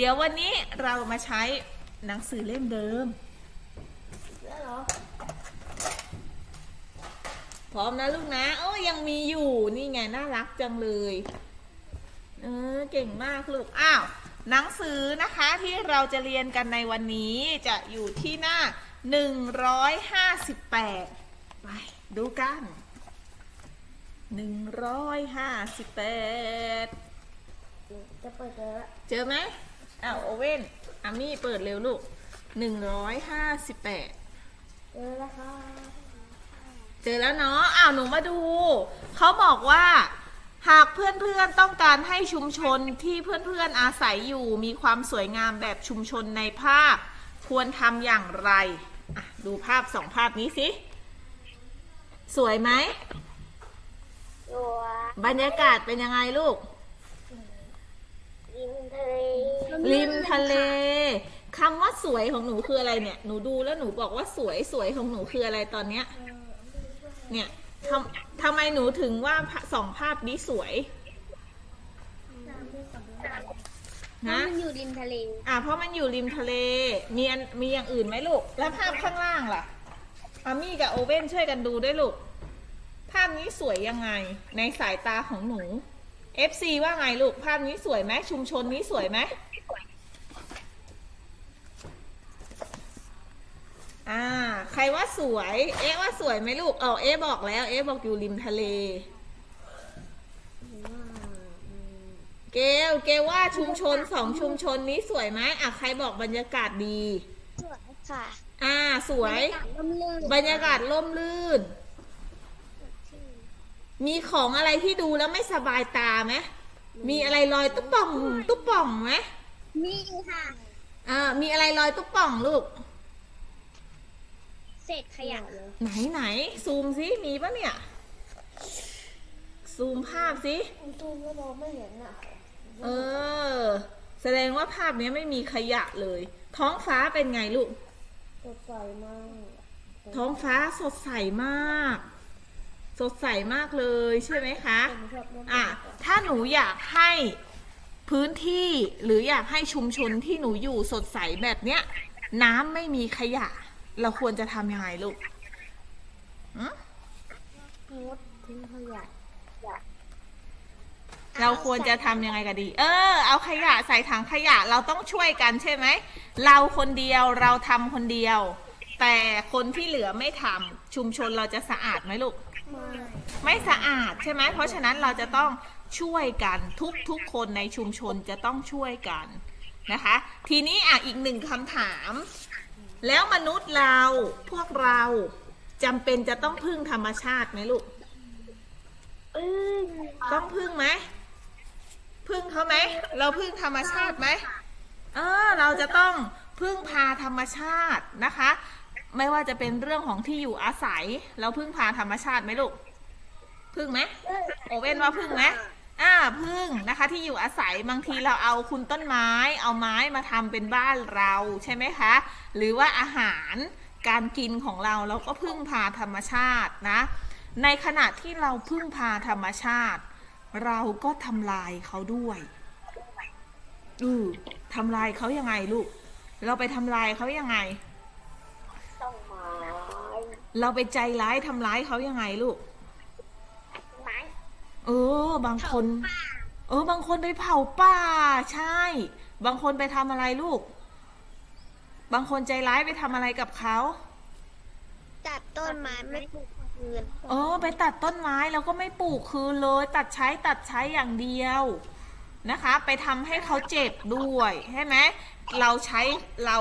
เดี๋ยววันนี้เรามาใช้หนังสือเล่มเดิม แล้วเหรอ พร้อมนะลูกนะ โอ้ยังมีอยู่นี่ไงน่ารักจังเลย เออเก่งมากลูก อ้าว หนังสือนะคะที่เราจะเรียนกันในวันนี้จะอยู่ที่หน้า 158 ไปดูกัน 158 จะเปิดเจอละเจอไหม อ้าวโอเว่นอามี่เปิดเร็วลูก158เจอแล้วค่ะเจอแล้วเนาะ อ้าวหนูมาดู เขาบอกว่า หากเพื่อนๆต้องการให้ชุมชนที่เพื่อนๆอาศัยอยู่ มีความสวยงามแบบชุมชนในภาพ ควรทำอย่างไรอะดูภาพสองภาพนี้สิ สวยไหม ตัวบรรยากาศเป็นยังไงลูก ริมทะเล ริมทะเลคำว่าสวยของหนูคืออะไรเนี่ย หนูดูแล้วหนูบอกว่าสวยสวยของหนูคืออะไรตอนเนี้ย เนี่ยทำทำไมหนูถึงว่าสองภาพนี้สวยนะนะมันอยู่ริมทะเล อะเพราะมันอยู่ริมทะเล มีอันมีอย่างอื่นไหมลูก แล้วภาพข้างล่างล่ะอามี่กับโอเว่นช่วยกันดูด้วยลูก ภาพนี้สวยยังไง ในสายตาของหนู FC ว่าไงลูก ภาพนี้สวยไหมชุมชนนี้สวยไหมอ่า ใครว่าสวย เอ๊ะว่าสวยไหมลูก เออเอ๊ะบอกแล้ว เอ๊ะบอกอยู่ริมทะเล เกลเกลว่าชุมชนสองชุมชนนี้สวยไหมอะใครบอกบรรยากาศดี สวยค่ะ อ่า สวยร่มรื่นบรรยากาศร่มรื่น มีของอะไรที่ดูแล้วไม่สบายตาไหมมีอะไรลอยตุ๊บป่องตุ๊บป่องไหมมีค่ะอ่ามีอะไรลอยตุ๊บป่องลูก เศษขยะไหนไหนซูมซิมีปะเนี่ย ซูมภาพสิตูมก็มองไม่เห็นอะเออ แสดงว่าภาพนี้ไม่มีขยะเลย ท้องฟ้าเป็นไงลูกสดใสมาก ท้องฟ้าสดใสมาก สดใสมากเลยใช่ไหมคะผมชอบร่มอะถ้าหนูอยากให้พื้นที่หรืออยากให้ชุมชนที่หนูอยู่สดใสแบบเนี้ย น้ำไม่มีขยะ เราควรจะทำยังไงลูกหืมงดทิ้งขยะเราควรจะทำยังไงกันดี เออ เอาขยะใส่ถังขยะเราต้องช่วยกันใช่ไหม เราคนเดียวเราทำคนเดียว แต่คนที่เหลือไม่ทำชุมชนเราจะสะอาดไหมลูก ไม่ไม่สะอาดใช่ไหมเพราะฉะนั้นเราจะต้องช่วยกันทุกทุกคนในชุมชนจะต้องช่วยกันนะคะ ทีนี้อะอีกหนึ่งคำถาม แล้วมนุษย์เราพวกเราจำเป็นจะต้องพึ่งธรรมชาติไหมลูกต้องพึ่งไหมพึ่งเขาไหมเราพึ่งธรรมชาติไหมเออเราจะต้องพึ่งพาธรรมชาตินะคะ ไม่ว่าจะเป็นเรื่องของที่อยู่อาศัยเราพึ่งพาธรรมชาติไหมลูก พึ่งไหมโอเว่นว่าพึ่งไหมอ่าพึ่งนะคะ ที่อยู่อาศัยบางทีเราเอาคุณต้นไม้ เอาไม้มาทำเป็นบ้านเราใช่ไหมคะ หรือว่าอาหารการกินของเราเราก็พึ่งพาธรรมชาตินะ ในขณะที่เราพึ่งพาธรรมชาติ เราก็ทำลายเขาด้วยอือทำลายเขายังไงลูก เราไปทำลายเขายังไงต้องไม้ เราไปใจร้ายทำร้ายเขายังไงลูก ไม้เออ บางคนเออ บางคนไปเผาป่า ใช่ บางคนไปทำอะไรลูก บางคนใจร้ายไปทำอะไรกับเขา ตัดต้นไม้ไม่ปลูกคืน เออ ไปตัดต้นไม้แล้วก็ไม่ปลูกคืนเลย ตัดใช้ตัดใช้อย่างเดียว นะคะ ไปทำให้เขาเจ็บด้วยใช่ไหมเราใช้เรา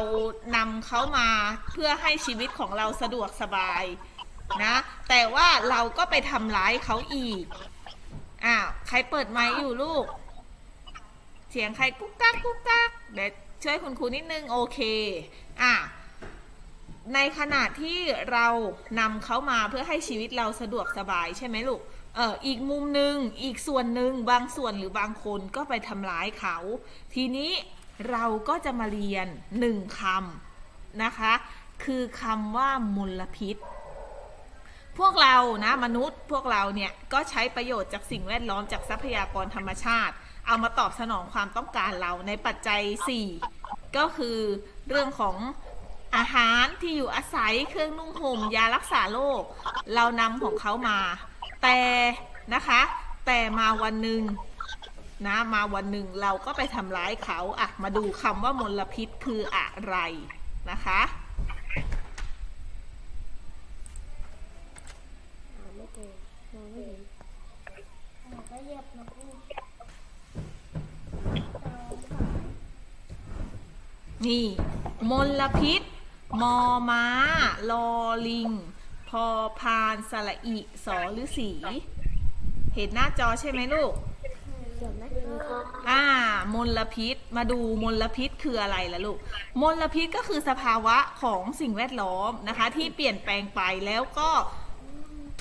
นำเขามาเพื่อให้ชีวิตของเราสะดวกสบายนะแต่ว่าเราก็ไปทำร้ายเขาอีกอ้าวใครเปิดไมค์อยู่ลูก เสียงใครกุ๊กกักกุ๊กกักเดี๋ยวช่วยคุณครูนิดนึงโอเคอะในขณะที่เรานำเขามาเพื่อให้ชีวิตเราสะดวกสบายใช่ไหมลูก เอออีกมุมหนึ่งอีกส่วนหนึ่งบางส่วนหรือบางคนก็ไปทำร้ายเขา ทีนี้เราก็จะมาเรียนหนึ่งคำนะคะ คือคำว่ามลพิษ พวกเรานะมนุษย์พวกเราเนี่ย ก็ใช้ประโยชน์จากสิ่งแวดล้อมจากทรัพยากรธรรมชาติ เอามาตอบสนองความต้องการเราในปัจจัย 4 ก็คือเรื่องของอาหารที่อยู่อาศัยเครื่องนุ่งห่มยารักษาโรคเรานำของเขามา แต่นะคะ แต่มาวันหนึ่งนะมาวันหนึ่งเราก็ไปทำร้ายเขาอะมาดูคำว่ามลพิษคืออะไรนะคะนี่ มลพิษ มอม้า ลอลิง พอพานสระอิสอหรือสี เห็นหน้าจอใช่ไหมลูก อ่ามลพิษ มาดูมลพิษคืออะไรล่ะลูก มลพิษก็คือสภาวะของสิ่งแวดล้อมนะคะ ที่เปลี่ยนแปลงไปแล้วก็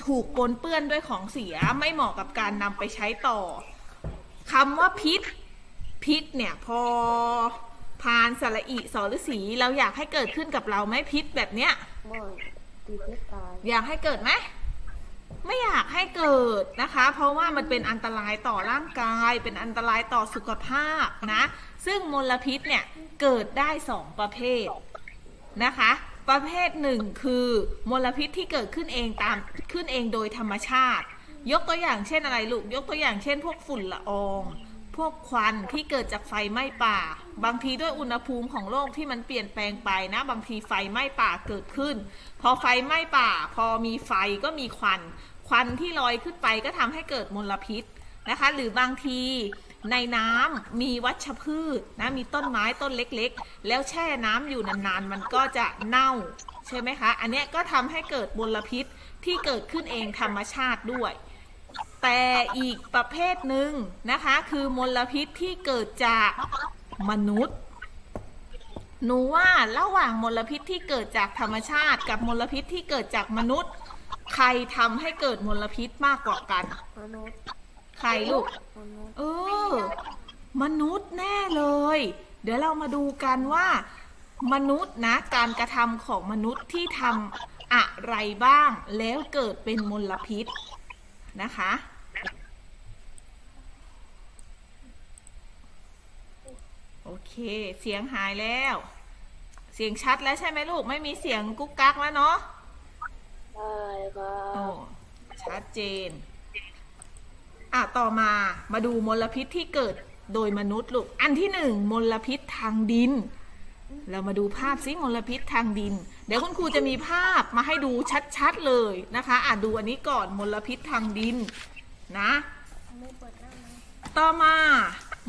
ถูกปนเปื้อนด้วยของเสียไม่เหมาะกับการนำไปใช้ต่อคำว่าพิษ พิษเนี่ยพอพานสระอิสอหรือสี เราอยากให้เกิดขึ้นกับเราไหมพิษแบบเนี้ย ตีเพชรตายอยากให้เกิดไหมไม่อยากให้เกิดนะคะ เพราะว่ามันเป็นอันตรายต่อร่างกาย เป็นอันตรายต่อสุขภาพนะ ซึ่งมลพิษเนี่ยเกิดได้สองประเภทนะคะ ประเภทหนึ่งคือมลพิษที่เกิดขึ้นเองตามขึ้นเองโดยธรรมชาติ ยกตัวอย่างเช่นอะไรลูกยกตัวอย่างเช่น พวกฝุ่นละออง พวกควันที่เกิดจากไฟไหม้ป่า บางทีด้วยอุณหภูมิของโลกที่มันเปลี่ยนแปลงไปนะ บางทีไฟไหม้ป่าเกิดขึ้น พอไฟไหม้ป่า พอมีไฟก็มีควัน ควันที่ลอยขึ้นไปก็ทำให้เกิดมลพิษนะคะ หรือบางทีในน้ำมีวัชพืชนะมีต้นไม้ต้นเล็กๆ แล้วแช่น้ำอยู่นานๆ มันก็จะเน่าใช่ไหมคะ อันนี้ก็ทำให้เกิดมลพิษที่เกิดขึ้นเองธรรมชาติด้วย แต่อีกประเภทหนึ่งนะคะ คือมลพิษที่เกิดจากมนุษย์ หนูว่าระหว่างมลพิษที่เกิดจากธรรมชาติกับมลพิษที่เกิดจากมนุษย์ ใครทำให้เกิดมลพิษมากกว่ากัน มนุษย์ใครลูก มนุษย์เออ มนุษย์แน่เลย เดี๋ยวเรามาดูกันว่า มนุษย์นะ การกระทำของมนุษย์ที่ทำอะไรบ้าง แล้วเกิดเป็นมลพิษ นะคะ โอเค เสียงหายแล้ว เสียงชัดแล้วใช่ไหมลูก ไม่มีเสียงกุ๊กกักแล้วเนาะใช่ครัโอ้บชัดเจน อะ ต่อมามาดูมลพิษที่เกิดโดยมนุษย์ลูก อันที่หนึ่งมลพิษทางดิน เรามาดูภาพซิมลพิษทางดิน เดี๋ยวคุณครูจะมีภาพมาให้ดูชัดๆเลยนะคะอะดูอันนี้ก่อนมลพิษทางดินนะไม่เปิดหน้านะต่อมา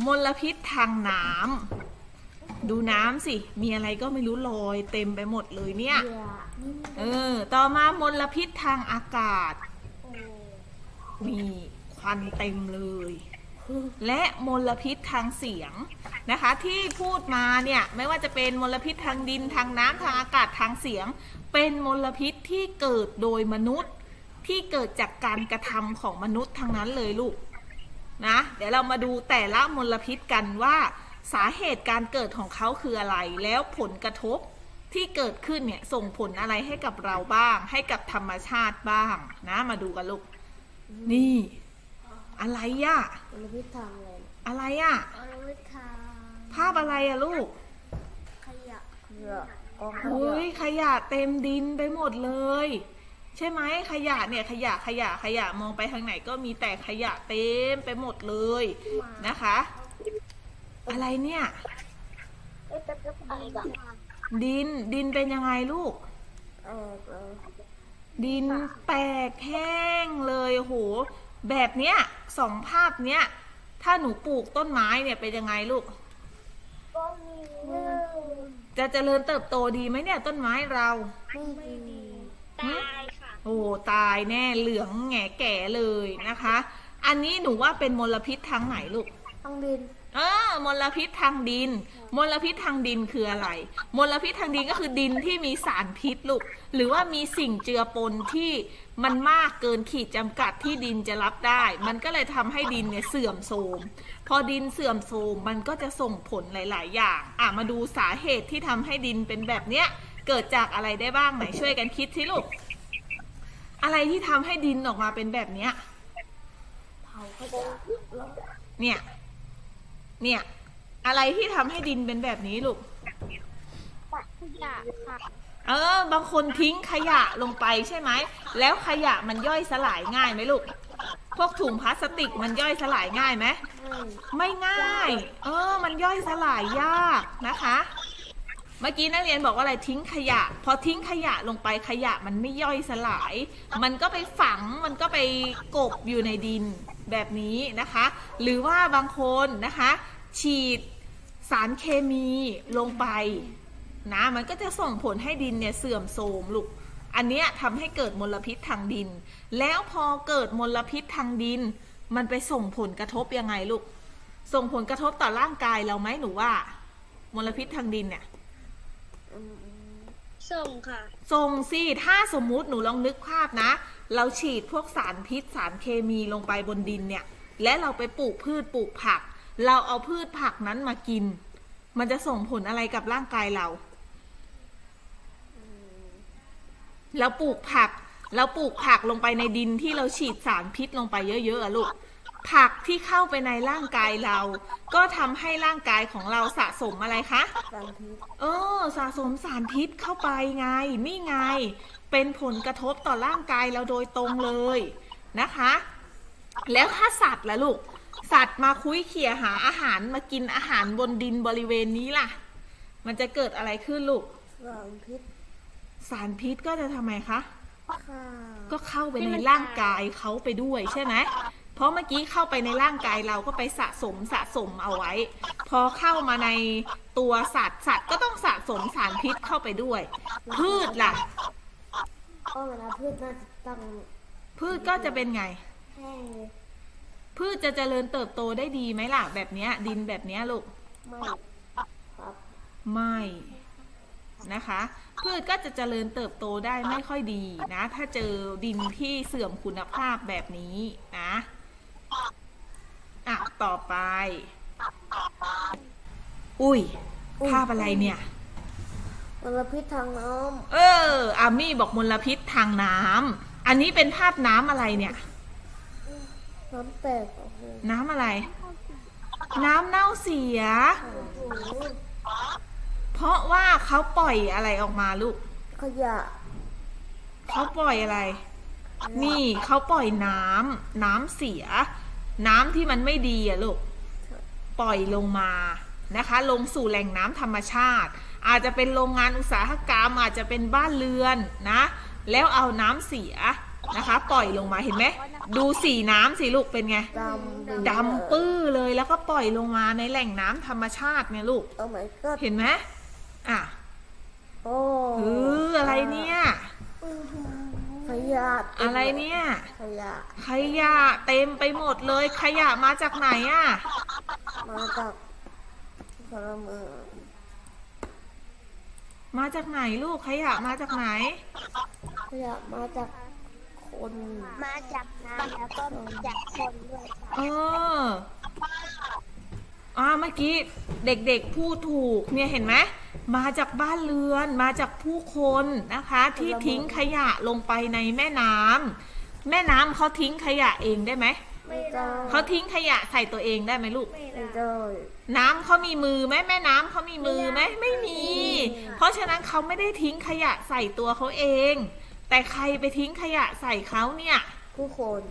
มลพิษทางน้ำดูน้ำสิ มีอะไรก็ไม่รู้ลอยเต็มไปหมดเลยเนี่ยเหี้ยนี่เออ ต่อมามลพิษทางอากาศโอ้มีควันเต็มเลย และมลพิษทางเสียงนะคะ ที่พูดมาเนี่ยไม่ว่าจะเป็นมลพิษทางดินทางน้ำทางอากาศทางเสียง เป็นมลพิษที่เกิดโดยมนุษย์ที่เกิดจากการกระทำของมนุษย์ทางนั้นเลยลูกนะเดี๋ยวเรามาดูแต่ละมลพิษกันว่า สาเหตุการเกิดของเขาคืออะไร แล้วผลกระทบที่เกิดขึ้นเนี่ยส่งผลอะไรให้กับเราบ้าง ให้กับธรรมชาติบ้างนะมาดูกันลูกนี่ อะไรอะมลพิษทางอะไรเนี่ยอะไรอะเอาไว้ทางภาพอะไรอะลูก ขยะเหี้ยกองขอุ้ยะยขยะเต็มดินไปหมดเลย ใช่ไหมขยะเนี่ยขยะขยะขยะมองไปทางไหนก็มีแต่ขยะเต็มไปหมดเลยนะคะ อะไรเนี่ยเอ้ยแป๊บๆอะไรกันดินดินเป็นยังไงลูกเออเออดินแตกแห้งเลยโอ้โห แบบเนี้ยสองภาพเนี้ยถ้าหนูปลูกต้นไม้เนี่ยเป็นยังไงลูก ก็มีหนึ่งจะเจริญเติบโตดีไหมเนี่ยต้นไม้เรา ไม่ดีตายค่ะ โอ้ตายแน่เหลืองแง่แก่เลยนะคะ อันนี้หนูว่าเป็นมลพิษทางไหนลูก ต้องดินเออมลพิษทางดิน มลพิษทางดินคืออะไร มลพิษทางดินก็คือดินที่มีสารพิษลูก หรือว่ามีสิ่งเจือปนที่มันมากเกินขีดจำกัดที่ดินจะรับได้ มันก็เลยทำให้ดินเนี่ยเสื่อมโทรม พอดินเสื่อมโทรมมันก็จะส่งผลหลาย ๆ อย่าง อะมาดูสาเหตุที่ทำให้ดินเป็นแบบเนี้ย เกิดจากอะไรได้บ้างไหนช่วยกันคิดสิลูก อะไรที่ทำให้ดินออกมาเป็นแบบเนี้ยเผาขยะแล้วเนี่ย เนี่ย อะไรที่ทำให้ดินเป็นแบบนี้ลูก ขยะค่ะ เออ บางคนทิ้งขยะลงไปใช่ไหม แล้วขยะมันย่อยสลายง่ายไหมลูก พวกถุงพลาสติกมันย่อยสลายง่ายไหม ไม่ง่าย เออ มันย่อยสลายยากนะคะ เมื่อกี้นักเรียนบอกว่าอะไรทิ้งขยะ พอทิ้งขยะลงไปขยะมันไม่ย่อยสลาย มันก็ไปฝัง มันก็ไปกบอยู่ในดิน แบบนี้นะคะ หรือว่าบางคนนะคะ ฉีดสารเคมีลงไปนะมันก็จะส่งผลให้ดินเนี่ยเสื่อมโทรมลูกอันเนี้ยทำให้เกิดมลพิษทางดิน แล้วพอเกิดมลพิษทางดิน มันไปส่งผลกระทบยังไงลูก ส่งผลกระทบต่อร่างกายเราไหมหนูว่า มลพิษทางดินเนี่ยส่งค่ะ ส่งสิ ถ้าสมมุติหนูลองนึกภาพนะ เราฉีดพวกสารพิษสารเคมีลงไปบนดินเนี่ย และเราไปปลูกพืชปลูกผัก เราเอาพืชผักนั้นมากิน มันจะส่งผลอะไรกับร่างกายเรา เราปลูกผัก เราปลูกผักลงไปในดินที่เราฉีดสารพิษลงไปเยอะๆอะลูกผักที่เข้าไปในร่างกายเรา ก็ทำให้ร่างกายของเราสะสมอะไรคะ สารพิษ เออ สะสมสารพิษเข้าไปไง นี่ไง เป็นผลกระทบต่อร่างกายเราโดยตรงเลยนะคะ แล้วถ้าสัตว์ล่ะลูก สัตว์มาคุยเขี่ยหาอาหารมากินอาหารบนดินบริเวณนี้ล่ะ มันจะเกิดอะไรขึ้นลูก สารพิษสารพิษก็จะทำไมคะข้าวก็เข้าไปในร่างกายเขาไปด้วยใช่ไหม เพราะเมื่อกี้เข้าไปในร่างกายเราก็ไปสะสมสะสมเอาไว้ พอเข้ามาในตัวสัตว์สัตว์ก็ต้องสะสมสารพิษเข้าไปด้วย พืชล่ะ ก็เวลาพืชน่าจะตั้งพืชก็จะเป็นไง แห้งเลยพืชจะเจริญเติบโตได้ดีไหมล่ะ แบบเนี้ย ดินแบบเนี้ยลูก ไม่ครับไม่นะคะ พืชก็จะเจริญเติบโตได้ไม่ค่อยดีนะ ถ้าเจอดินที่เสื่อมคุณภาพแบบนี้นะอะต่อไป อุ้ยภาพอะไรเนี่ย มลพิษทางน้เออ อามี่บอกมลพิษทางน้ำอันนี้เป็นภาพน้ำอะไรเนี่ยำน้ำแตกออกเลยน้ำอะไร น้ำเน่าเสียโอ้โหเพราะว่าเขาปล่อยอะไรออกมาลูก ขยะเขาปล่อยอะไร นี่เขาปล่อยน้ำน้ำเสีย น้ำที่มันไม่ดีอะลูก ปล่อยลงมานะคะ ลงสู่แหล่งน้ำธรรมชาติ อาจจะเป็นโรงงานอุตสาหกรรม อาจจะเป็นบ้านเรือนนะ แล้วเอาน้ำเสียนะคะ ปล่อยลงมาเห็นไหมดูสีน้ำสิลูกเป็นไงดำดำปื้อเลยแล้วก็ปล่อยลงมาในแหล่งน้ำธรรมชาติเนี่ยลูกเอาไหมก็เห็นไหมอะโอ้เอออะไรเนี่ยขยะอะไรเนี่ยขยะขยะเต็มไปหมดเลยขยะมาจากไหนอะมาจากพลเมือง มาจากไหนลูกขยะมาจากไหน ขยะมาจากคน มาจากน้ำแล้วก็มาจากคนด้วยค่ะเอออ่าเมื่อกี้เด็กๆพูดถูกเนี่ยเห็นไหมมาจากบ้านเรือนมาจากผู้คนนะคะ ที่ทิ้งขยะลงไปในแม่น้ำแม่น้ำเขาทิ้งขยะเองได้ไหม ไม่ได้เขาทิ้งขยะใส่ตัวเองได้ไหมลูก ไม่ได้น้ำเขามีมือไหมแม่น้ำเขามีมือไหมไม่มีเพราะฉะนั้นเขาไม่ได้ทิ้งขยะใส่ตัวเขาเอง แต่ใครไปทิ้งขยะใส่เขาเนี่ย ผู้คน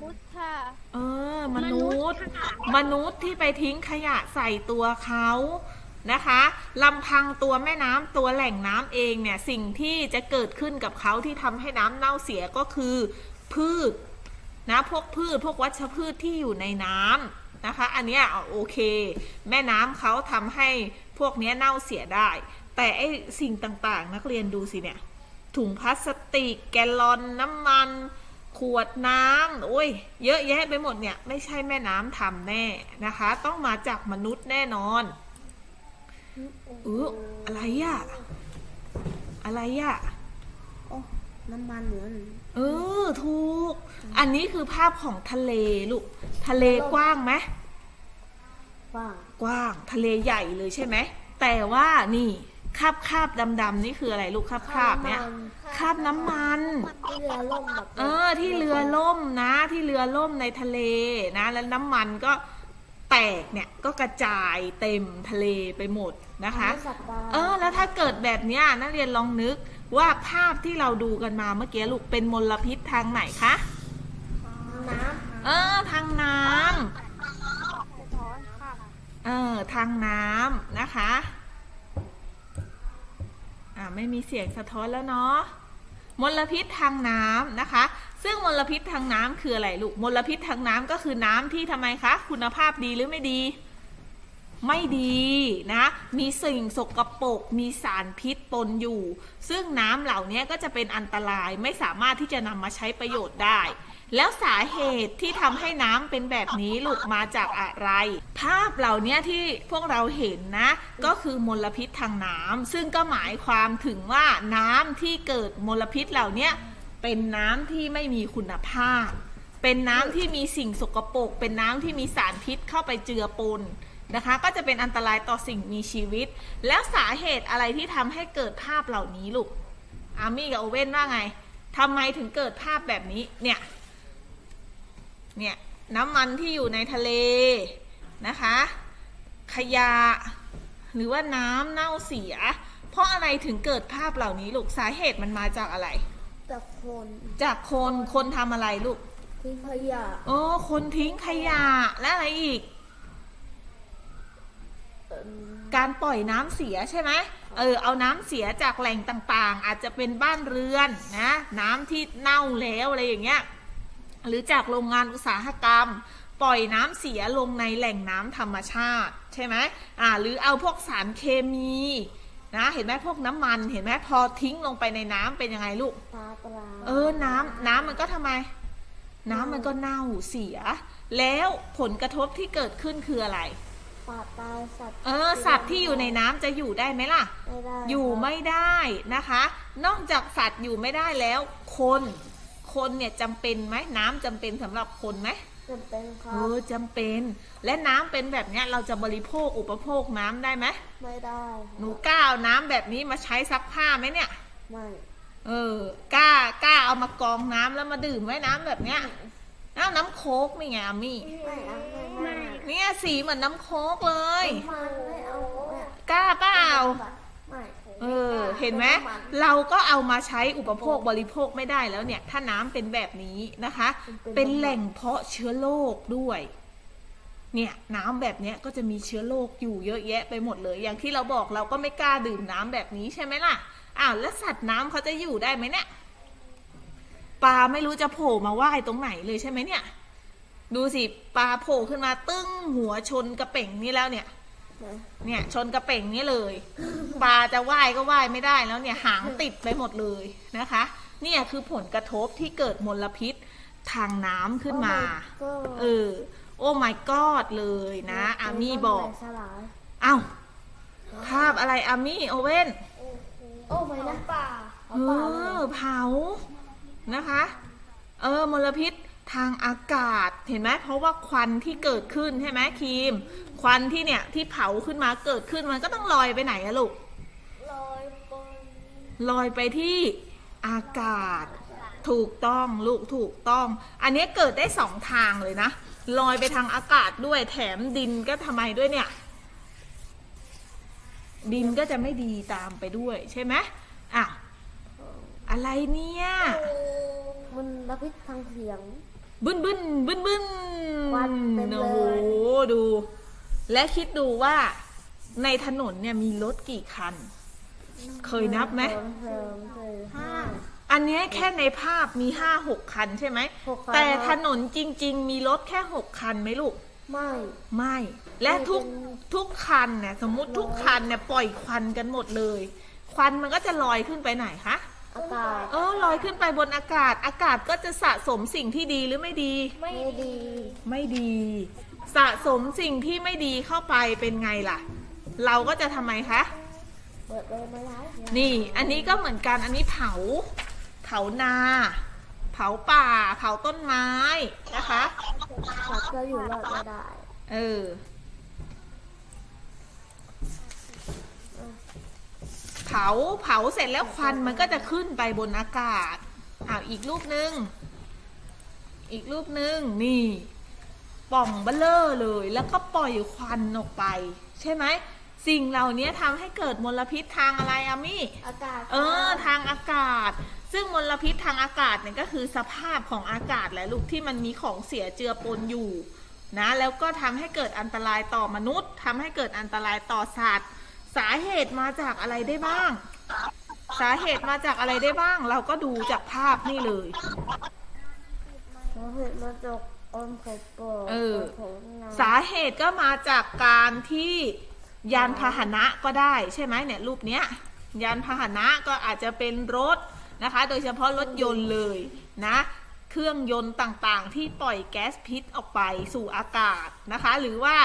พุทธะเออ มนุษย์ มนุษย์ที่ไปทิ้งขยะใส่ตัวเขานะคะลำพังตัวแม่น้ำตัวแหล่งน้ำเองเนี่ยสิ่งที่จะเกิดขึ้นกับเขาที่ทำให้น้ำเน่าเสียก็คือ พืช นะพวกพืชพวกวัชพืชที่อยู่ในน้ำนะคะ อันเนี้ยอะโอเค แม่น้ำเขาทำให้พวกเนี้ยเน่าเสียได้ แต่ไอสิ่งต่างๆ นักเรียนดูสิเนี่ยถุงพลาสติก แกลลอนน้ำมัน ขวดน้ำโอ้ยเยอะแยะไปหมดเนี่ยไม่ใช่แม่น้ำทำแน่นะคะ ต้องมาจากมนุษย์แน่นอนเอออะไรอะอะไรอะโอ้น้ำมันเหมือน เออถูก อันนี้คือภาพของทะเลลูก ทะเลกว้างไหมว่าง กว้าง ทะเลใหญ่เลยใช่ไหม แต่ว่านี่คราบคราบดำๆนี่คืออะไรลูกคราบคราบเนี่ยคราบน้ำมัน ที่เรือล่มแบบเออ ที่เรือล่มนะ ที่เรือล่มในทะเลนะ แล้วน้ำมันก็แตตกเนี่ยก็กระจายเต็มทะเลไปหมดนะคะสัตว์ได้เออ แล้วถ้าเกิดแบบเนี้ยนักเรียนลองนึก ว่าภาพที่เราดูกันมาเมื่อกี้ลูกเป็นมลพิษทางไหนคะ น้เออทางน้ำสะท้อนค่ะเออทางน้ำนะคะ อ่าไม่มีเสียงสะท้อนแล้วเนาะมลพิษทางน้ำนะคะ ซึ่งมลพิษทางน้ำคืออะไรลูก มลพิษทางน้ำก็คือน้ำที่ทำไมคะ คุณภาพดีหรือไม่ดี ไม่ดีนะมีสิ่งสกปรกมีสารพิษปนอยู่ ซึ่งน้ำเหล่านี้ก็จะเป็นอันตรายไม่สามารถที่จะนำมาใช้ประโยชน์ได้ แล้วสาเหตุที่ทำให้น้ำเป็นแบบนี้ลูกมาจากอะไร ภาพเหล่านี้ที่พวกเราเห็นนะ ก็คือมลพิษทางน้ำซึ่งก็หมายความถึงว่าน้ำที่เกิดมลพิษเหล่านี้เป็นน้ำที่ไม่มีคุณภาพ เป็นน้ำที่มีสิ่งสกปรกเป็นน้ำที่มีสารพิษเข้าไปเจือปน นะคะ ก็จะเป็นอันตรายต่อสิ่งมีชีวิต แล้วสาเหตุอะไรที่ทำให้เกิดภาพเหล่านี้ลูกอามี่กับโอเว่นว่าไงทำไมถึงเกิดภาพแบบนี้เนี่ยเนี่ยน้ำมันที่อยู่ในทะเลนะคะ ขยะ หรือว่าน้ำเน่าเสีย เพราะอะไรถึงเกิดภาพเหล่านี้ลูกสาเหตุมันมาจากอะไรำจากคนจากคนคนทำอะไรลูก ทิ้งขยะ โอ้คนทิ้งขยะและอะไรอีกเอิ่ม การปล่อยน้ำเสียใช่ไหมเออเอาน้ำเสียจากแหล่งต่างๆ อาจจะเป็นบ้านเรือนนะน้ำที่เน่าแล้วอะไรอย่างเงี้ยหรือจากโรงงานอุตสาหกรรม ปล่อยน้ำเสียลงในแหล่งน้ำธรรมชาติใช่ไหมอ่าหรือเอาพวกสารเคมีนะเห็นไหมพวกน้ำมันเห็นไหมพอทิ้งลงไปในน้ำเป็นยังไงลูกปลาปลาเออน้ำน้ำมันก็ทำไม น้ำมันก็เน่าเสีย แล้วผลกระทบที่เกิดขึ้นคืออะไร ปลาตายสัตว์เออสัตว์ที่อยู่ในน้ำจะอยู่ได้ไหมล่ะ ไม่ได้อยู่ไม่ได้นะคะ นอกจากสัตว์อยู่ไม่ได้แล้ว คน คนเนี่ยจำเป็นไหมน้ำจำเป็นสำหรับคนไหมจำเป็นครัเอบอจำเป็น และน้ำเป็นแบบเนี้ยเราจะบริโภคอุปโภคน้ำได้ไหมไม่ได้หนูกล้าเอาน้ำแบบนี้มาใช้ซักผ้าไหมเนี่ย ไม่เออกล้ากล้าเอามากรองน้ำแล้วมาดื่มไว้น้ำแบบเนี้ย น้ำน้ำโค้กนี่ไงอามี่ไม่เอาไม่ไม่ไม่เนี่ยสีเหมือนน้ำโค้กเลย ไม่ไม่เอาไม่กล้าเปล่า ไม่เออ เห็นไหมเราก็เอามาใช้อุปโภคบริโภคไม่ได้แล้วเนี่ย ถ้าน้ำเป็นแบบนี้นะคะ เป็นแหล่งเพาะเชื้อโรคด้วย เนี่ยน้ำแบบเนี้ยก็จะมีเชื้อโรคอยู่เยอะแยะไปหมดเลย อย่างที่เราบอกเราก็ไม่กล้าดื่มน้ำแบบนี้ใช่ไหมล่ะอ้าวแล้วสัตว์น้ำเขาจะอยู่ได้ไหมเนี่ย ปลาไม่รู้จะโผล่มาว่ายตรงไหนเลยใช่ไหมเนี่ย ดูสิปลาโผล่ขึ้นมาตึ้งหัวชนกระเป่งนี่แล้วเนี่ยนะเนี่ยชนกระเป่งนี้เลยปลาจะว่ายก็ว่ายไม่ได้แล้วเนี่ยหางติดไปหมดเลยนะคะ เนี่ยคือผลกระทบที่เกิดมลพิษทางน้ำขึ้นมาก็เออ โอ้ my god เลยนะอามี่บอกสลายเอ้าภาพอะไรอามี่โอเว่นโอ้ไม่นะป่าเอาเอปลาอเผา นะคะ เออมลพิษทางอากาศเห็นไหมเพราะว่าควันที่เกิดขึ้นใช่ไหมครีม ควันที่เนี่ยที่เผาขึ้นมาเกิดขึ้นมันก็ต้องลอยไปไหนอะลูกลอยบนลอยไปที่อากาศ ถูกต้องลูกถูกต้อง อันนี้เกิดได้สองทางเลยนะลอยไปทางอากาศด้วยแถมดินก็ทำไมด้วยเนี่ย ดินก็จะไม่ดีตามไปด้วยใช่ไหมอะ อะไรเนี่ย มันระพิษทางเสียง บึ้นบึ้นบึ้นบึ้นควันเต็มเลย โอ้โหดู และคิดดูว่าในถนนเนี่ยมีรถกี่คัน เคยนับไหมเพิ่มเพิ่มห้า อันเนี้ยแค่ในภาพมีห้าหกคันใช่ไหม หกคันแต่ถนนจริง ๆ มีรถแค่หกคันไหมลูก ไม่ ไม่ และทุกเป็น ทุกคันเนี่ยสมมุติทุกคันเนี่ยปล่อยควันกันหมดเลย ควันมันก็จะลอยขึ้นไปไหนคะ อากาศเออลอยขึ้นไปบนอากาศ อากาศก็จะสะสมสิ่งที่ดีหรือไม่ดี ไม่ดี ไม่ดี สะสมสิ่งที่ไม่ดีเข้าไปเป็นไงล่ะ เราก็จะทำไมคะ เปิดเลยมาแล้วนี่ อันนี้ก็เหมือนกัน อันนี้เผา เผานา เผาป่า เผาต้นไม้นะคะสัตว์ก็อยู่รอดไม่ได้ เออ เผาเผาเสร็จแล้วควันมันก็จะขึ้นไปบนอากาศอ้าวอีกรูปหนึ่งอีกรูปหนึ่งนี่ป่องเบลเลอร์เลย แล้วก็ปล่อยควันออกไป ใช่ไหมสิ่งเหล่านี้ทำให้เกิดมลพิษทางอะไรอามี่อากาศ เออ ทางอากาศ ซึ่งมลพิษทางอากาศเนี่ยก็คือสภาพของอากาศแหละลูกที่มันมีของเสียเจือปนอยู่นะแล้วก็ทำให้เกิดอันตรายต่อมนุษย์ทำให้เกิดอันตรายต่อสัตว์ สาเหตุมาจากอะไรได้บ้าง สาเหตุมาจากอะไรได้บ้าง เราก็ดูจากภาพนี่เลยเราเห็นมาจากอมผมปอเออผมนะสาเหตุก็มาจากการที่ยานพาหนะก็ได้ใช่ไหมเนี่ยรูปเนี้ย ยานพาหนะก็อาจจะเป็นรถนะคะ โดยเฉพาะรถยนต์เลยนะ เครื่องยนต์ต่างๆ ที่ปล่อยแก๊สพิษออกไปสู่อากาศนะคะ หรือว่า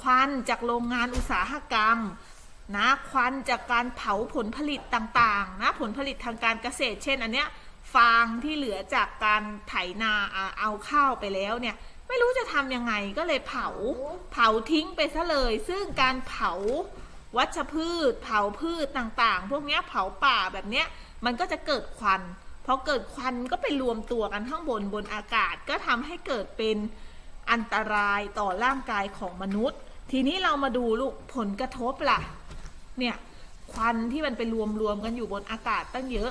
ควันจากโรงงานอุตสาหกรรม นะควันจากการเผาผลผลิตต่างๆนะผลผลิตทางการเกษตร เช่นอันเนี้ยฟางที่เหลือจากการไถนาเอาข้าวไปแล้วเนี่ยไม่รู้จะทำยังไงก็เลยเผาเผาทิ้งไปซะเลย ซึ่งการเผาวัชพืช เผาพืชต่างๆ พวกเนี้ยเผาป่าแบบเนี้ยมันก็จะเกิดควันพอเกิดควันก็ไปรวมตัวกันข้างบนบนอากาศก็ทำให้เกิดเป็นอันตรายต่อร่างกายของมนุษย์ ทีนี้เรามาดูลูกผลกระทบล่ะ เนี่ยควันที่มันไปรวมรวมๆกันอยู่บนอากาศตั้งเยอะ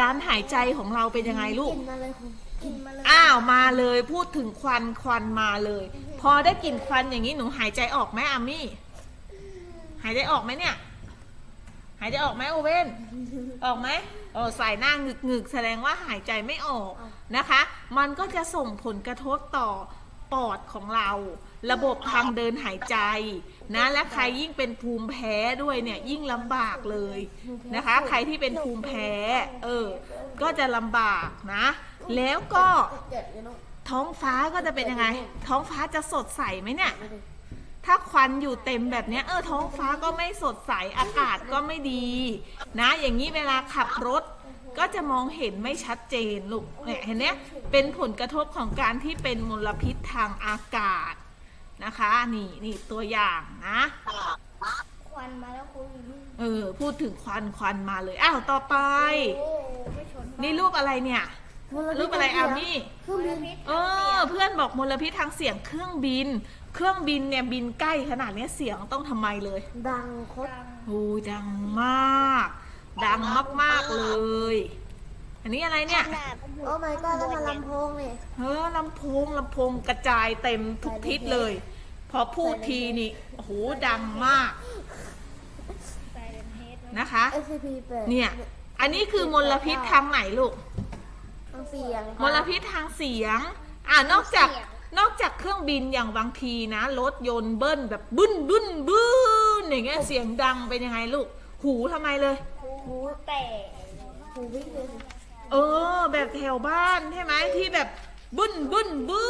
การหายใจของเราเป็นยังไงลูก กินมาเลยคุณกินมาเลยอ้าวมาเลยพูดถึงควันควันมาเลย พอได้กลิ่นควันอย่างนี้หนูหายใจออกไหมอามี่ หายใจออกไหมเนี่ย หายใจออกไหมโอเว่นออกไหมโอ้ใส่หน้าหงึกหงึกๆแสดงว่าหายใจไม่ออกนะคะ มันก็จะส่งผลกระทบต่อปอดของเรา ระบบทางเดินหายใจ นะและใครยิ่งเป็นภูมิแพ้ด้วยเนี่ยยิ่งลำบากเลยนะคะ ใครที่เป็นภูมิแพ้เออก็จะลำบากนะ แล้วก็ท้องฟ้าก็จะเป็นยังไง ท้องฟ้าจะสดใสไหมเนี่ย ถ้าควันอยู่เต็มแบบนี้เออท้องฟ้าก็ไม่สดใสอากาศก็ไม่ดี นะ อย่างนี้เวลาขับรถก็จะมองเห็นไม่ชัดเจนลูกเนี่ยเห็นเนี้ยเป็นผลกระทบของการที่เป็นมลพิษทางอากาศ นะคะ นี่นี่ตัวอย่างนะควันมาแล้วคุณเออพูดถึงควันควันมาเลยอ้าวต่อไป โอ้ไม่ชนนี่รูปอะไรเนี่ย รูปอะไรอามี่ เครื่องบินเออ เพื่อนบอกมลพิษทางเสียงเครื่องบิน เครื่องบินเนี่ยบินใกล้ขนาดเนี้ยเสียงต้องทำไมเลยดังโคตรโอ้ยดังมาก ดังมากๆเลย อันนี้อะไรเนี่ยขนาดมันอยู่โอ้ my god แล้วมาลำโพงเนี่ยเออลำโพงลำโพงกระจายเต็มทุกทิศเลย พอพูดทีนี่โอ้โหดังมากนะคะ SCP เปิดเนี่ย อันนี้คือมลพิษทางไหนลูก ทางเสียงมลพิษทางเสียง อ่านอกจากนอกจากเครื่องบินอย่างบางทีนะรถยนต์เบิ้ลแบบบึ้นบึ้นบึ้นอย่างเงี้ยเสียงดังเป็นยังไงลูก หูทำไมเลย หูแตกหูวิ่งเลยสิ เออ แบบแถวบ้านใช่ไหมที่แบบบึ้นบึ้นบึ้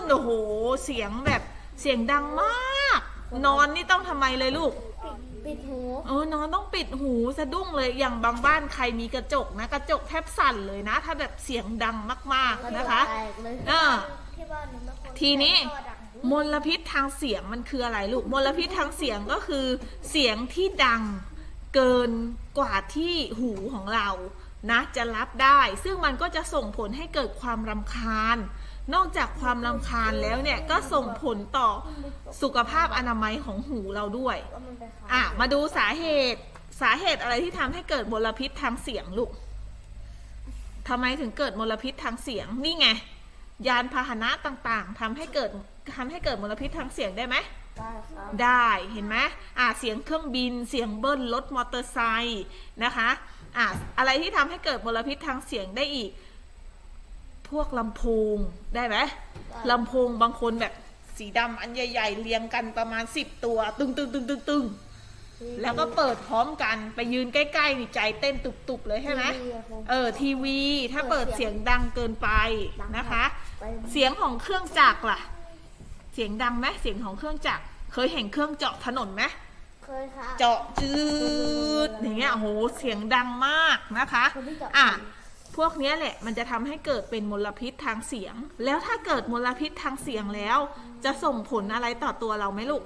นโอ้โห เสียงแบบเสียงดังมาก นอนนี่ต้องทำไมเลยลูก ปิดหูเออนอนต้องปิดหูสะดุ้งเลยอย่างบางบ้านใครมีกระจกนะ กระจกแทบสั่นเลยนะ ถ้าแบบเสียงดังมากๆนะคะ แตกเลยเออ ที่บ้านหนูไม่ควรทีนี้ก็ดังมลพิษทางเสียงมันคืออะไรลูกมลพิษทางเสียงก็คือ เสียงที่ดังเกินกว่าที่หูของเรา นะจะรับได้ ซึ่งมันก็จะส่งผลให้เกิดความรำคาญ นอกจากความรำคาญแล้วเนี่ยก็ส่งผลต่อสุขภาพอนามัยของหูเราด้วยว่ามันไปค้างอะ มาดูสาเหตุสาเหตุอะไรที่ทำให้เกิดมลพิษทางเสียงลูกทำไมถึงเกิดมลพิษทางเสียงนี่ไง ยานพาหนะต่างๆทำให้เกิดทำให้เกิดมลพิษทางเสียงได้ไหมได้ครับได้เห็นไหมอะเสียงเครื่องบินเสียงเบิ้ลรถมอเตอร์ไซค์นะคะ อะอะไรที่ทำให้เกิดมลพิษทางเสียงได้อีก พวกลำโพงได้ไหมลำโพงบางคนแบบสีดำอันใหญ่ ๆ เรียงกันประมาณสิบตัว ตึงตึงตึงตึงตึงแล้วก็เปิดพร้อมกันไปยืนใกล้ๆนี่ใจเต้นตุบๆเลยใช่ไหมทีวีอะผมเออทีวีถ้าเปิดเสียงดังเกินไปนะคะไปเสียงของเครื่องจักรล่ะ เสียงดังไหมเสียงของเครื่องจักรเคยเห็นเครื่องเจาะถนนไหม เคยค่ะ เจาะจืดอย่างเงี้ยโอ้โหเสียงดังมากนะคะ คนที่เจาะ อะ พวกเนี้ยแหละมันจะทำให้เกิดเป็นมลพิษทางเสียง แล้วถ้าเกิดมลพิษทางเสียงแล้ว จะส่งผลอะไรต่อตัวเราไหมลูก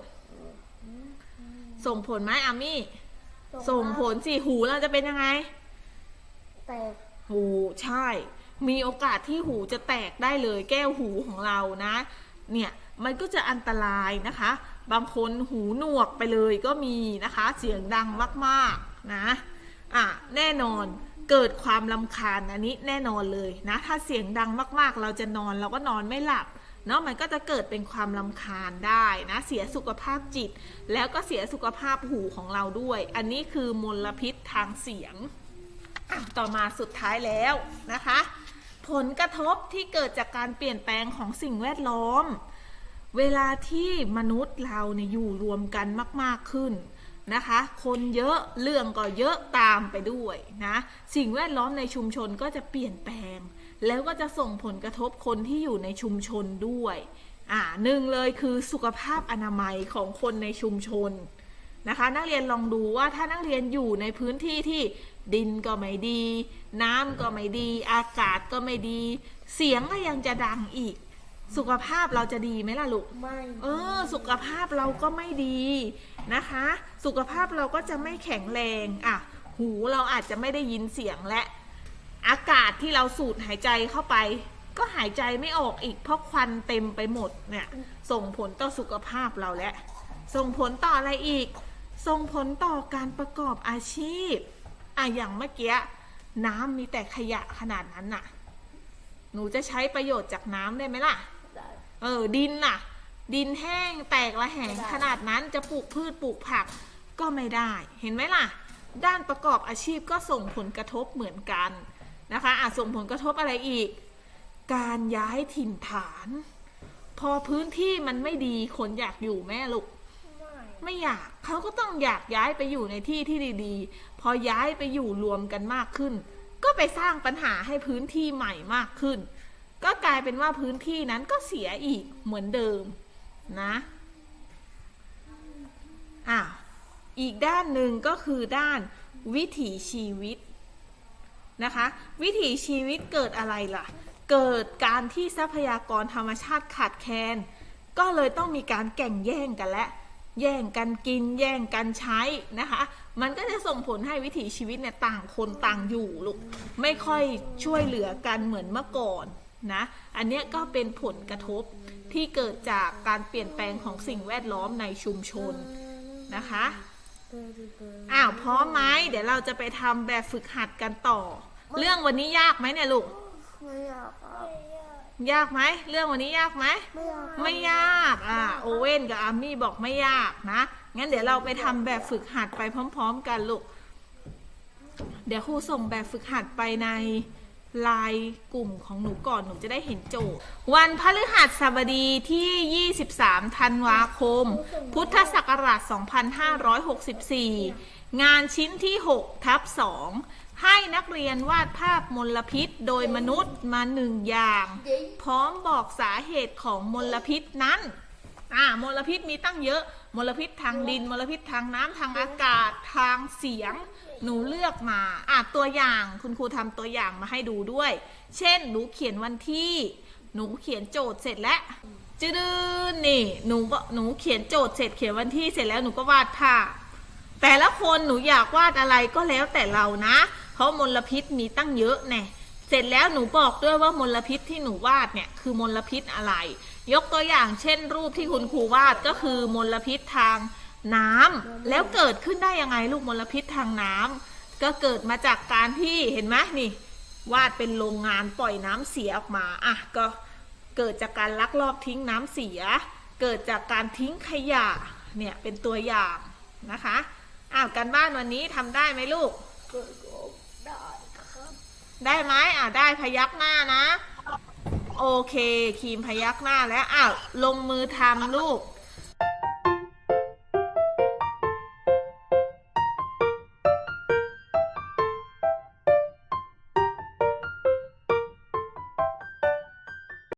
ส่งผลไหมอามี่ ส่งผลสิหูเราจะเป็นยังไง แตกหูใช่ มีโอกาสที่หูจะแตกได้เลย แก้วหูของเรานะ เนี่ย มันก็จะอันตรายนะคะ บางคนหูหนวกไปเลยก็มีนะคะเสียงดังมากๆนะอะแน่นอนเกิดความลำคาญอันนี้แน่นอนเลยนะถ้าเสียงดังมากๆ เราจะนอนเราก็นอนไม่หลับเนาะมันก็จะเกิดเป็นความลำคาญได้นะเสียสุขภาพจิต แล้วก็เสียสุขภาพหูของเราด้วย อันนี้คือมลพิษทางเสียงต่อมาสุดท้ายแล้วนะคะ ผลกระทบที่เกิดจากการเปลี่ยนแปลงของสิ่งแวดล้อม เวลาที่มนุษย์เราเนี่ยอยู่รวมกันมาก ๆขึ้นนะคะ คนเยอะเรื่องก็เยอะตามไปด้วยนะ สิ่งแวดล้อมในชุมชนก็จะเปลี่ยนแปลง แล้วก็จะส่งผลกระทบคนที่อยู่ในชุมชนด้วยอ่าหนึ่งเลยคือสุขภาพอนามัยของคนในชุมชนนะคะ นักเรียนลองดูว่าถ้านักเรียนอยู่ในพื้นที่ที่ดินก็ไม่ดี น้ำก็ไม่ดี อากาศก็ไม่ดี เสียงก็ยังจะดังอีก สุขภาพเราจะดีไหมล่ะลูก ไม่เออ สุขภาพเราก็ไม่ดีนะคะ สุขภาพเราก็จะไม่แข็งแรง อะ หูเราอาจจะไม่ได้ยินเสียงและ อากาศที่เราสูดหายใจเข้าไป ก็หายใจไม่ออกอีกเพราะควันเต็มไปหมดเนี่ย ส่งผลต่อสุขภาพเราและ ส่งผลต่ออะไรอีก ส่งผลต่อการประกอบอาชีพ อะ อย่างเมื่อกี้น้ำมีแต่ขยะขนาดนั้นน่ะ หนูจะใช้ประโยชน์จากน้ำได้ไหมล่ะได้ เออดินน่ะ ดินแห้งแตกระแหงไม่ได้ ขนาดนั้นจะปลูกพืชปลูกผักก็ไม่ได้ เห็นไหมล่ะ ด้านประกอบอาชีพก็ส่งผลกระทบเหมือนกันนะคะอาจส่งผลกระทบอะไรอีก การย้ายถิ่นฐาน พอพื้นที่มันไม่ดีคนอยากอยู่แม่ลูก ไม่ไม่อยากเขาก็ต้องอยากย้ายไปอยู่ในที่ที่ดีๆ พอย้ายไปอยู่รวมกันมากขึ้น ก็ไปสร้างปัญหาให้พื้นที่ใหม่มากขึ้น ก็กลายเป็นว่าพื้นที่นั้นก็เสียอีกเหมือนเดิมนะอะอีกด้านหนึ่งก็คือด้านวิถีชีวิตนะคะ วิถีชีวิตเกิดอะไรล่ะ เกิดการที่ทรัพยากรธรรมชาติขาดแคลนก็เลยต้องมีการแข่งแย่งกันและ แย่งกันกิน แย่งกันใช้นะคะ มันก็จะส่งผลให้วิถีชีวิตเนี่ยต่างคนต่างอยู่ลูก ไม่ค่อยช่วยเหลือกันเหมือนเมื่อก่อน นะอันเนี้ยก็เป็นผลกระทบที่เกิดจากการเปลี่ยนแปลงของสิ่งแวดล้อมในชุมชนนะคะอ้าวพร้อมไหมเดี๋ยวเราจะไปทำแบบฝึกหัดกันต่อ เรื่องวันนี้ยากไหมเนี่ยลูกไม่อยากครับยากไหมเรื่องวันนี้ยากไหมไม่อยากไม่ยากอ่าโอเว่นกับอามี่บอกไม่ยากนะงั้นเดี๋ยวเราไปทำแบบฝึกหัดไปพร้อม ๆ กันลูกเดี๋ยวครูส่งแบบฝึกหัดไปใน ไลน์กลุ่มของหนูก่อนหนูจะได้เห็นโจทย์ วันพฤหัสบดีที่ 23 ธันวาคม พุทธศักราช 2564 งานชิ้นที่ 6 ทับ 2 ให้นักเรียนวาดภาพมลพิษโดยมนุษย์มาหนึ่งอย่าง พร้อมบอกสาเหตุของมลพิษนั้นอ่ามลพิษมีตั้งเยอะ มลพิษทางดิน มลพิษทางน้ำทางอากาศทางเสียง หนูเลือกมาอะตัวอย่างคุณครูทำตัวอย่างมาให้ดูด้วย เช่น หนูเขียนวันที่ หนูเขียนโจทย์เสร็จแล้วจืดนนี่ หนูก็หนูเขียนโจทย์เสร็จเขียนวันที่เสร็จแล้วหนูก็วาดภาพแต่ละคนหนูอยากวาดอะไรก็แล้วแต่เรานะเพราะมลพิษมีตั้งเยอะแน่เสร็จแล้วหนูบอกด้วยว่ามลพิษที่หนูวาดเนี่ยคือมลพิษอะไร ยกตัวอย่างเช่น รูปที่คุณครูวาดก็คือมลพิษทาง น้ำแล้วเกิดขึ้นได้ยังไงลูกมลพิษทางน้ำก็เกิดมาจากการที่เห็นไหมนี่ วาดเป็นโรงงานปล่อยน้ำเสียออกมาอะก็เกิดจากการลักลอบทิ้งน้ำเสีย เกิดจากการทิ้งขยะเนี่ยเป็นตัวอย่างนะคะอ้าวการบ้านวันนี้ทำได้ไหมลูกได้ครับได้ไหมอะได้พยักหน้านะ โอเคครีมพยักหน้าแล้วอ้าวลงมือทำลูก